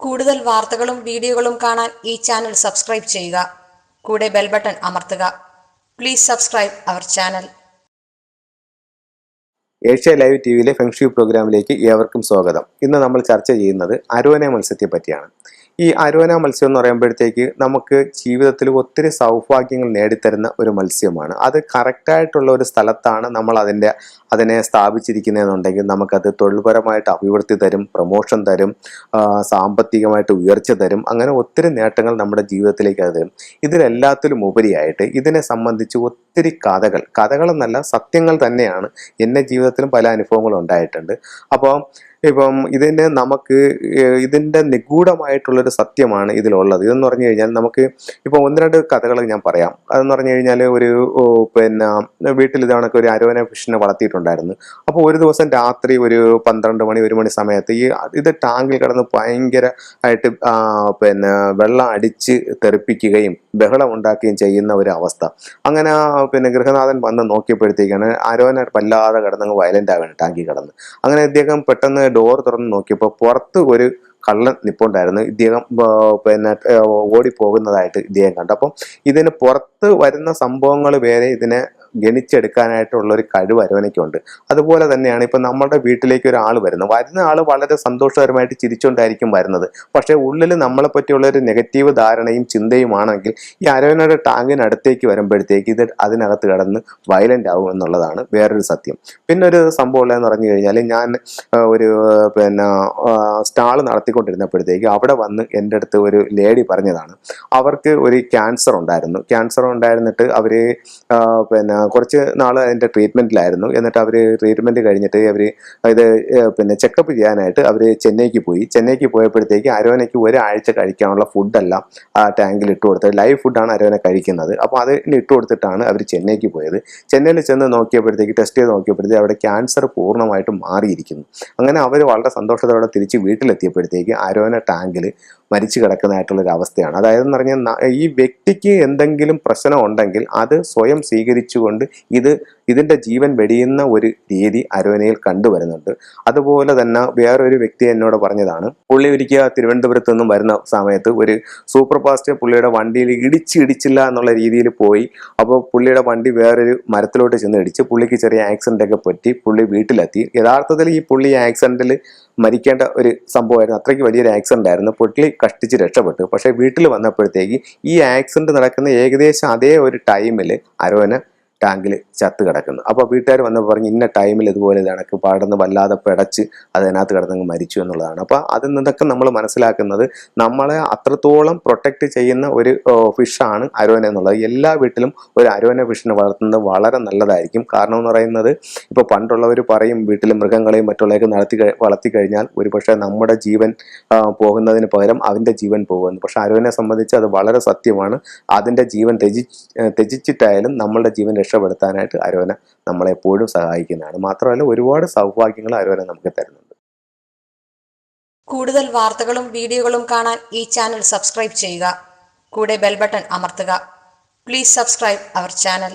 കൂടുതൽ വാർത്തകളും വീഡിയോകളും കാണാൻ ഈ ചാനൽ സബ്സ്ക്രൈബ് ചെയ്യുക. കൂടെ ബെൽ ബട്ടൺ അമർത്തുക. Please subscribe our channel Asia live T വിയിലെ ഫെങ്ഷു പ്രോഗ്രാമിലേക്ക് ഏവർക്കും സ്വാഗതം. ഇന്ന് നമ്മൾ ചർച്ച ചെയ്യുന്നത് അരോന മത്സ്യത്തെ പറ്റിയാണ് ഈ അരോന മത്സ്യം എന്ന് പറയുമ്പോഴത്തേക്ക് നമുക്ക് ജീവിതത്തിൽ ഒത്തിരി സൗഭാഗ്യങ്ങൾ നേടിത്തരുന്ന ഒരു മത്സ്യമാണ്. അത് കറക്റ്റായിട്ടുള്ള ഒരു സ്ഥലത്താണ് നമ്മൾ അതിന്റെ അതിനെ സ്ഥാപിച്ചിരിക്കുന്നതെന്നുണ്ടെങ്കിൽ നമുക്കത് തൊഴിൽപരമായിട്ട് അഭിവൃദ്ധി തരും പ്രൊമോഷൻ തരും സാമ്പത്തികമായിട്ട് ഉയർച്ച തരും. അങ്ങനെ ഒത്തിരി നേട്ടങ്ങൾ നമ്മുടെ ജീവിതത്തിലേക്ക് അത് തരും. ഇതിലെല്ലാത്തിലും ഉപരിയായിട്ട് ഇതിനെ സംബന്ധിച്ച് ഒത്തിരി കഥകൾ. കഥകളെന്നല്ല സത്യങ്ങൾ തന്നെയാണ്. എന്റെ ജീവിതത്തിലും പല അനുഭവങ്ങളും ഉണ്ടായിട്ടുണ്ട്. അപ്പോൾ ഇപ്പം ഇതിന് നമുക്ക് ഇതിന്റെ നിഗൂഢമായിട്ടുള്ളൊരു സത്യമാണ് ഇതിലുള്ളത്. ഇതെന്ന് പറഞ്ഞു കഴിഞ്ഞാൽ നമുക്ക് ഇപ്പം ഒന്ന് രണ്ട് കഥകൾ ഞാൻ പറയാം. അതെന്ന് പറഞ്ഞു കഴിഞ്ഞാൽ ഒരു പിന്നെ വീട്ടിൽ ഇത് ഒരു അരോന ഫിഷിനെ വളർത്തിയിട്ടുണ്ടായിരുന്നു. അപ്പോൾ ഒരു ദിവസം രാത്രി ഒരു പന്ത്രണ്ട് മണി ഒരു മണി സമയത്ത് ഈ ഇത് ടാങ്കിൽ കിടന്ന് ഭയങ്കര ആയിട്ട് പിന്നെ വെള്ളം അടിച്ച് തെറിപ്പിക്കുകയും ബഹളം ഉണ്ടാക്കുകയും ചെയ്യുന്ന ഒരു അവസ്ഥ. അങ്ങനെ പിന്നെ ഗൃഹനാഥൻ വന്ന് നോക്കിയപ്പോഴത്തേക്കാണ് അരോന വല്ലാതെ കിടന്നങ്ങ് വയലന്റ് ആവാണ് ടാങ്കി കിടന്ന്. അങ്ങനെ ഇദ്ദേഹം പെട്ടെന്ന് ഡോർ തുറന്ന് നോക്കിയപ്പോൾ പുറത്ത് ഒരു കള്ളൻ നിപ്പുണ്ടായിരുന്നു. ഇദ്ദേഹം പിന്നെ ഓടിപ്പോകുന്നതായിട്ട് ഇദ്ദേഹം കണ്ടു. അപ്പം ഇതിന് പുറത്ത് വരുന്ന സംഭവങ്ങൾ വേറെ ഇതിനെ ഗണിച്ചെടുക്കാനായിട്ടുള്ള ഒരു കഴിവ് അരവനയ്ക്കുണ്ട്. അതുപോലെ തന്നെയാണ് ഇപ്പം നമ്മുടെ വീട്ടിലേക്ക് ഒരാൾ വരുന്നത്. വരുന്ന ആൾ വളരെ സന്തോഷകരമായിട്ട് ചിരിച്ചുകൊണ്ടായിരിക്കും വരുന്നത്. പക്ഷേ ഉള്ളിൽ നമ്മളെ പറ്റിയുള്ള ഒരു നെഗറ്റീവ് ധാരണയും ചിന്തയുമാണെങ്കിൽ ഈ അരവനയുടെ ടാങ്കിനടുത്തേക്ക് വരുമ്പോഴത്തേക്ക് ഇത് അതിനകത്ത് കിടന്ന് വയലന്റ് ആവും എന്നുള്ളതാണ് വേറൊരു സത്യം. പിന്നെ ഒരു സംഭവം ഉള്ളതെന്ന് പറഞ്ഞു കഴിഞ്ഞാൽ ഞാൻ ഒരു പിന്നെ സ്റ്റാൾ നടത്തിക്കൊണ്ടിരുന്നപ്പോഴത്തേക്ക് അവിടെ വന്ന് എന്റെ അടുത്ത് ഒരു ലേഡി പറഞ്ഞതാണ്. അവർക്ക് ഒരു ക്യാൻസർ ഉണ്ടായിരുന്നു. ക്യാൻസർ ഉണ്ടായിരുന്നിട്ട് അവർ പിന്നെ കുറച്ച് നാൾ അതിന്റെ ട്രീറ്റ്മെന്റിലായിരുന്നു എന്നിട്ട് അവർ ട്രീറ്റ്മെന്റ് കഴിഞ്ഞിട്ട് അവർ ഇത് പിന്നെ ചെക്കപ്പ് ചെയ്യാനായിട്ട് അവർ ചെന്നൈക്ക് പോയി. ചെന്നൈക്ക് പോയപ്പോഴത്തേക്ക് അരോനയ്ക്ക് ഒരാഴ്ച കഴിക്കാനുള്ള ഫുഡെല്ലാം ആ ടാങ്കിൽ ഇട്ട് കൊടുത്തത് ലൈവ് ഫുഡാണ് അരോന കഴിക്കുന്നത്. അപ്പോൾ അത് ഇട്ട് കൊടുത്തിട്ടാണ് അവർ ചെന്നൈക്ക് പോയത്. ചെന്നൈയിൽ ചെന്ന് നോക്കിയപ്പോഴത്തേക്ക് ടെസ്റ്റ് ചെയ്ത് നോക്കിയപ്പോഴത്തേക്ക് അവിടെ ക്യാൻസർ പൂർണമായിട്ടും മാറിയിരിക്കുന്നു. അങ്ങനെ അവർ വളരെ സന്തോഷത്തോടെ തിരിച്ച് വീട്ടിലെത്തിയപ്പോഴത്തേക്ക് അരോന ടാങ്കിൽ മരിച്ചു കിടക്കുന്നതായിട്ടുള്ള ഒരു അവസ്ഥയാണ് അതായത് എന്ന് പറഞ്ഞാൽ ഈ വ്യക്തിക്ക് എന്തെങ്കിലും പ്രശ്നം ഉണ്ടെങ്കിൽ അത് സ്വയം സ്വീകരിച്ചുകൊണ്ട് ഇത് ഇതിന്റെ ജീവൻ വെടിയുന്ന ഒരു രീതി അരോനയിൽ കണ്ടുവരുന്നുണ്ട്. അതുപോലെ തന്നെ വേറൊരു വ്യക്തി എന്നോട് പറഞ്ഞതാണ് പുള്ളി ഒരിക്കൽ തിരുവനന്തപുരത്ത് നിന്നും വരുന്ന സമയത്ത് ഒരു സൂപ്പർ ഫാസ്റ്റ് പുള്ളിയുടെ വണ്ടിയിൽ ഇടിച്ച് ഇടിച്ചില്ല എന്നുള്ള രീതിയിൽ പോയി. അപ്പോൾ പുള്ളിയുടെ വണ്ടി വേറൊരു മരത്തിലോട്ട് ചെന്ന് ഇടിച്ച് പുള്ളിക്ക് ചെറിയ ആക്സിഡന്റ് ഒക്കെ പറ്റി പുള്ളി വീട്ടിലെത്തി. യഥാർത്ഥത്തിൽ ഈ പുള്ളി ആക്സിഡന്റിൽ മരിക്കേണ്ട ഒരു സംഭവമായിരുന്നു. അത്രയ്ക്ക് വലിയൊരു ആക്സിഡന്റ് ആയിരുന്നു. പുള്ളി കഷ്ടിച്ച് രക്ഷപ്പെട്ടു. പക്ഷേ വീട്ടിൽ വന്നപ്പോഴത്തേക്ക് ഈ ആക്സിഡന്റ് നടക്കുന്ന ഏകദേശം അതേ ഒരു ടൈമിൽ അരോന ടാങ്കിൽ ചത്ത് കിടക്കുന്നു. അപ്പോൾ വീട്ടുകാർ വന്നപ്പോൾ പറഞ്ഞു ഇന്ന ടൈമിൽ ഇതുപോലെ കണക്ക് പാടുന്ന വല്ലാതെ പിടച്ച് അതിനകത്ത് കിടന്നങ്ങ് മരിച്ചു എന്നുള്ളതാണ്. അപ്പോൾ അതിൽ നിന്നൊക്കെ നമ്മൾ മനസ്സിലാക്കുന്നത് നമ്മളെ അത്രത്തോളം പ്രൊട്ടക്റ്റ് ചെയ്യുന്ന ഒരു ഫിഷാണ് അരോന എന്നുള്ളത്. എല്ലാ വീട്ടിലും ഒരു അരോന ഫിഷിനെ വളർത്തുന്നത് വളരെ നല്ലതായിരിക്കും. കാരണം എന്ന് പറയുന്നത് ഇപ്പോൾ പണ്ടുള്ളവർ പറയും വീട്ടിൽ മൃഗങ്ങളെയും മറ്റുള്ളവരെയും നടത്തി വളർത്തി കഴിഞ്ഞാൽ ഒരുപക്ഷെ നമ്മുടെ ജീവൻ പോകുന്നതിന് പകരം അതിന്റെ ജീവൻ പോകുമെന്ന് പക്ഷെ അരോനെ സംബന്ധിച്ച് അത് വളരെ സത്യമാണ്. അതിന്റെ ജീവൻ ത്യജി ത്യജിച്ചിട്ടായാലും നമ്മളുടെ ജീവൻ രക്ഷപ്പെടുത്താനായിട്ട് അരോന നമ്മളെപ്പോഴും സഹായിക്കുന്നതാണ്. മാത്രമല്ല ഒരുപാട് സൗഭാഗ്യങ്ങൾ അരോന നമുക്ക് തരുന്നുണ്ട്. കൂടുതൽ വാർത്തകളും വീഡിയോകളും കാണാൻ ഈ ചാനൽ സബ്സ്ക്രൈബ് ചെയ്യുക. കൂടെ ബെൽബട്ടൺ അമർത്തുക. Please subscribe our channel